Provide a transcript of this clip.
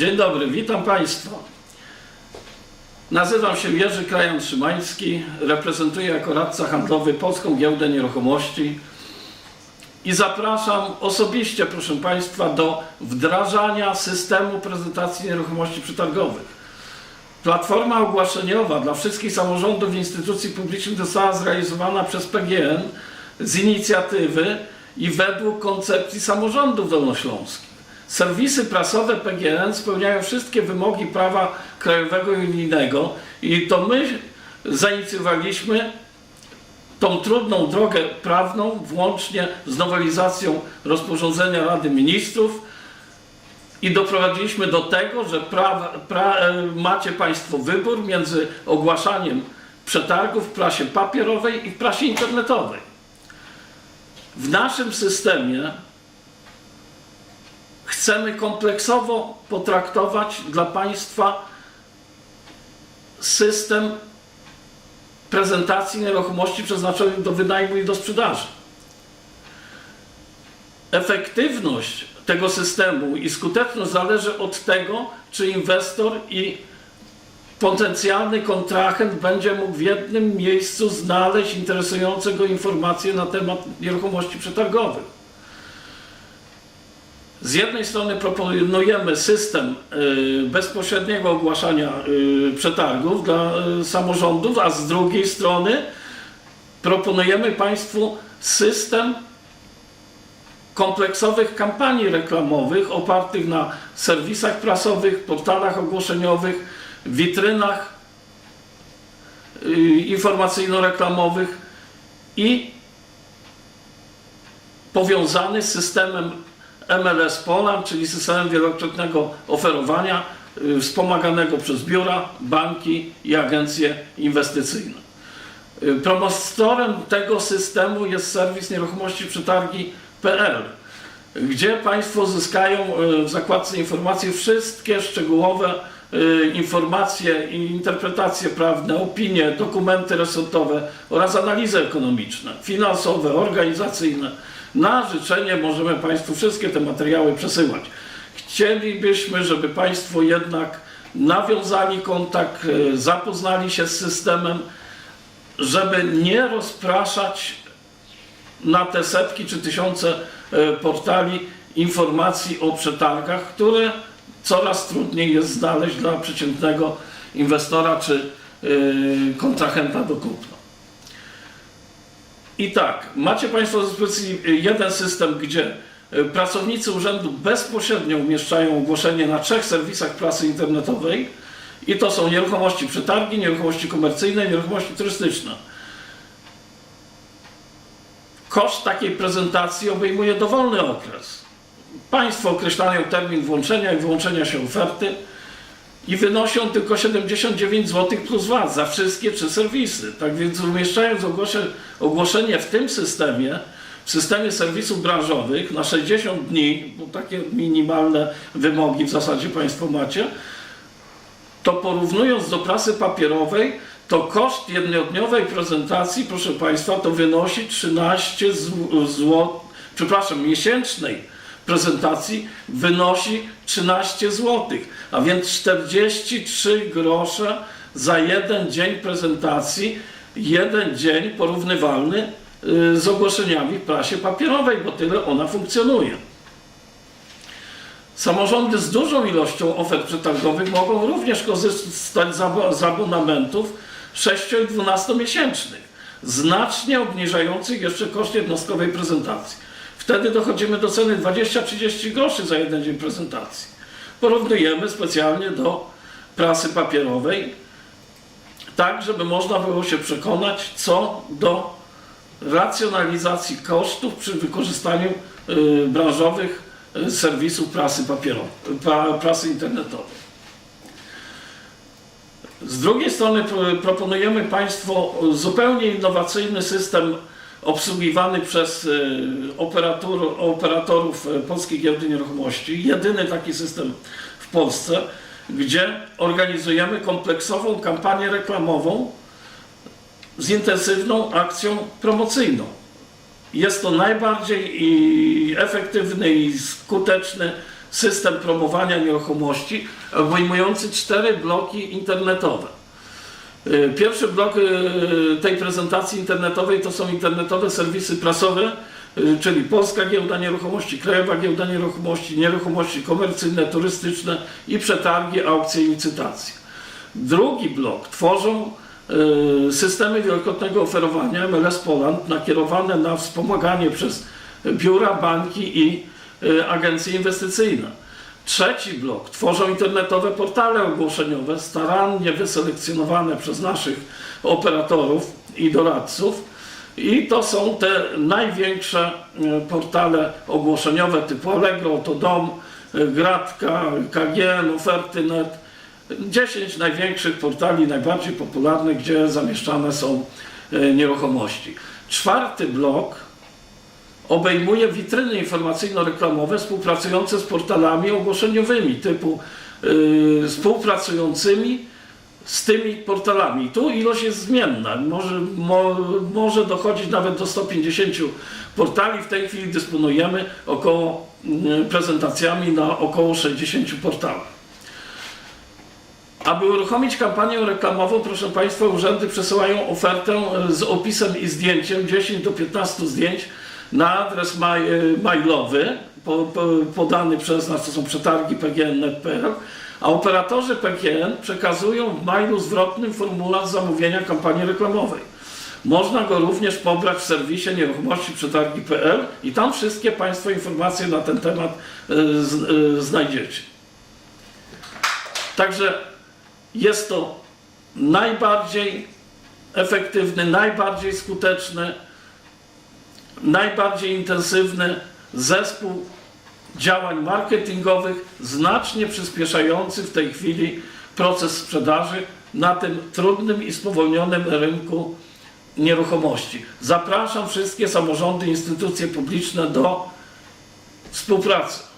Dzień dobry, witam Państwa. Nazywam się Jerzy Krajan Szymański, reprezentuję jako radca handlowy Polską Giełdę Nieruchomości i zapraszam osobiście, proszę Państwa, do wdrażania systemu prezentacji nieruchomości przetargowych. Platforma ogłaszeniowa dla wszystkich samorządów i instytucji publicznych została zrealizowana przez PGN z inicjatywy i według koncepcji samorządów dolnośląskich. Serwisy prasowe PGN spełniają wszystkie wymogi prawa krajowego i unijnego i to my zainicjowaliśmy tą trudną drogę prawną włącznie z nowelizacją rozporządzenia Rady Ministrów i doprowadziliśmy do tego, że pra, pra, e, macie Państwo wybór między ogłaszaniem przetargów w prasie papierowej i w prasie internetowej. W naszym systemie chcemy kompleksowo potraktować dla Państwa system prezentacji nieruchomości przeznaczonych do wynajmu i do sprzedaży. Efektywność tego systemu i skuteczność zależy od tego, czy inwestor i potencjalny kontrahent będzie mógł w jednym miejscu znaleźć interesujące go informacje na temat nieruchomości przetargowych. Z jednej strony proponujemy system y, bezpośredniego ogłaszania y, przetargów dla y, samorządów, a z drugiej strony proponujemy Państwu system kompleksowych kampanii reklamowych opartych na serwisach prasowych, portalach ogłoszeniowych, witrynach informacyjno-reklamowych i powiązany z systemem MLS Poland, czyli systemem wielokrotnego oferowania y, wspomaganego przez biura, banki i agencje inwestycyjne. Y, Promotorem tego systemu jest serwis nieruchomości przetargi.pl, gdzie Państwo zyskają y, w zakładce informacji wszystkie szczegółowe informacje i interpretacje prawne, opinie, dokumenty resortowe oraz analizy ekonomiczne, finansowe, organizacyjne. Na życzenie możemy Państwu wszystkie te materiały przesyłać. Chcielibyśmy, żeby Państwo jednak nawiązali kontakt, y, zapoznali się z systemem, żeby nie rozpraszać na te setki czy tysiące e, portali informacji o przetargach, które coraz trudniej jest znaleźć dla przeciętnego inwestora czy e, kontrahenta do kupna. I tak, macie Państwo do dyspozycji jeden system, gdzie e, pracownicy urzędu bezpośrednio umieszczają ogłoszenie na trzech serwisach prasy internetowej i to są nieruchomości przetargi, nieruchomości komercyjne, nieruchomości turystyczne. Koszt takiej prezentacji obejmuje dowolny okres. Państwo określają termin włączenia i wyłączenia się oferty i wynosi on tylko 79 zł plus VAT za wszystkie trzy serwisy. Tak więc umieszczając ogłosze, ogłoszenie w tym systemie, w systemie serwisów branżowych na 60 dni, bo takie minimalne wymogi w zasadzie Państwo macie, to porównując do prasy papierowej, to koszt jednodniowej prezentacji, proszę Państwa, to wynosi 13 zł, przepraszam, miesięcznej prezentacji wynosi 13 zł, a więc 43 grosze za jeden dzień prezentacji, jeden dzień porównywalny y, z ogłoszeniami w prasie papierowej, bo tyle ona funkcjonuje. Samorządy z dużą ilością ofert przetargowych mogą również korzystać z abo- z abonamentów 6 i 12 miesięcznych, znacznie obniżających jeszcze koszt jednostkowej prezentacji. Wtedy dochodzimy do ceny 20-30 groszy za jeden dzień prezentacji. Porównujemy specjalnie do prasy papierowej, tak żeby można było się przekonać co do racjonalizacji kosztów przy wykorzystaniu y, branżowych y, serwisów prasy papierowej, pra, prasy internetowej. Z drugiej strony pro- proponujemy Państwu zupełnie innowacyjny system obsługiwany przez y, operator, operatorów y, Polskiej Giełdy Nieruchomości. Jedyny taki system w Polsce, gdzie organizujemy kompleksową kampanię reklamową z intensywną akcją promocyjną. Jest to najbardziej i efektywny i skuteczny system promowania nieruchomości obejmujący cztery bloki internetowe. Y, Pierwszy blok y, tej prezentacji internetowej to są internetowe serwisy prasowe, y, czyli Polska Giełda Nieruchomości, Krajowa Giełda Nieruchomości, nieruchomości komercyjne, turystyczne i przetargi, aukcje i licytacje. Drugi blok tworzą systemy wielokrotnego oferowania MLS Poland nakierowane na wspomaganie przez biura, banki i agencje inwestycyjne. Trzeci blok tworzą internetowe portale ogłoszeniowe, starannie wyselekcjonowane przez naszych operatorów i doradców. I to są te największe e, portale ogłoszeniowe typu Allegro, Todom, e, Gratka, KGN, Oferty.net. 10 największych portali, najbardziej popularnych, gdzie zamieszczane są e, nieruchomości. Czwarty blok obejmuje witryny informacyjno-reklamowe współpracujące z portalami ogłoszeniowymi typu yy, współpracującymi z tymi portalami. Tu ilość jest zmienna. Może, mo, może dochodzić nawet do 150 portali. W tej chwili dysponujemy około yy, prezentacjami na około 60 portalach. Aby uruchomić kampanię reklamową, proszę Państwa, urzędy przesyłają ofertę e, z opisem i zdjęciem 10 do 15 zdjęć na adres maj, e, mailowy po, po, podany przez nas, to są przetargi pgn.net.pl, a operatorzy PGN przekazują w mailu zwrotnym formularz zamówienia kampanii reklamowej. Można go również pobrać w serwisie nieruchomości przetargi.pl i tam wszystkie Państwo informacje na ten temat e, z, e, znajdziecie. Także jest to najbardziej efektywny, najbardziej skuteczny, najbardziej intensywny zespół działań marketingowych, znacznie przyspieszający w tej chwili proces sprzedaży na tym trudnym i spowolnionym rynku nieruchomości. Zapraszam wszystkie samorządy, instytucje publiczne do współpracy.